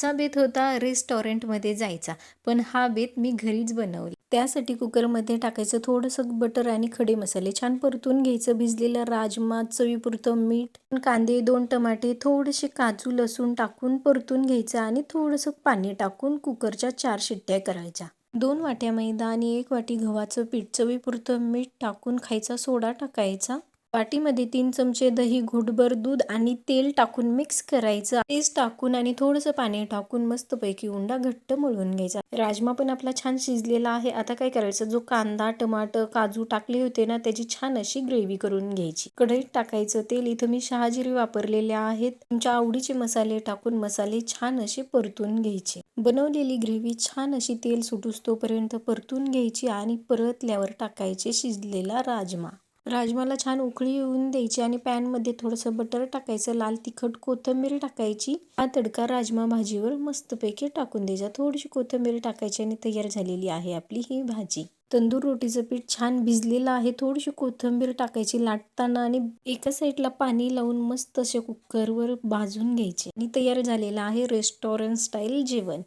आजचा बेत होता रेस्टॉरंटमध्ये जायचा पण हा बेत मी घरीच बनवला. त्यासाठी कुकरमध्ये टाकायचं थोडंसं बटर आणि खडे मसाले छान परतून घ्यायचं भिजलेला राजमा चवीपुरतं मीठ कांदे दोन टमाटे थोडेसे काजू लसूण टाकून परतून घ्यायचं आणि थोडंसं पाणी टाकून कुकरच्या चार शिट्ट्या करायच्या. दोन वाट्या मैदा आणि एक वाटी गव्हाचं पीठ चवीपुरतं मीठ टाकून खायचा सोडा टाकायचा. वाटीमध्ये तीन चमचे दही घोटभर दूध आणि तेल टाकून मिक्स करायचं. तेच टाकून आणि थोडंसं पाणी टाकून मस्तपैकी उंडा घट्ट मळून घ्यायचा. राजमा पण आपला छान शिजलेला आहे. आता काय करायचं? जो कांदा टमाटर काजू टाकले होते ना त्याची छान अशी ग्रेव्ही करून घ्यायची. कढईत टाकायचं तेल. इथं मी शहाजिरी वापरलेले आहेत. तुमच्या आवडीचे मसाले टाकून मसाले छान असे परतून घ्यायचे. बनवलेली ग्रेव्ही छान अशी तेल सुटूस तोपर्यंत परतून घ्यायची आणि परतल्यावर टाकायचे शिजलेला राजमा. राजमाला छान उकळी येऊन द्यायची आणि पॅनमध्ये थोडंसं बटर टाकायचं लाल तिखट कोथिंबीर टाकायची. हा तडका राजमा भाजीवर मस्तपैकी टाकून द्यायचा. थोडीशी कोथिंबीर टाकायची आणि तयार झालेली आहे आपली ही भाजी. तंदूर रोटीचं पीठ छान भिजलेलं आहे. थोडीशी कोथिंबीर टाकायची लाटताना आणि एका साईडला पाणी लावून मस्त असे कुकरवर भाजून घ्यायचे. आणि तयार झालेलं आहे रेस्टॉरंट स्टाईल जेवण.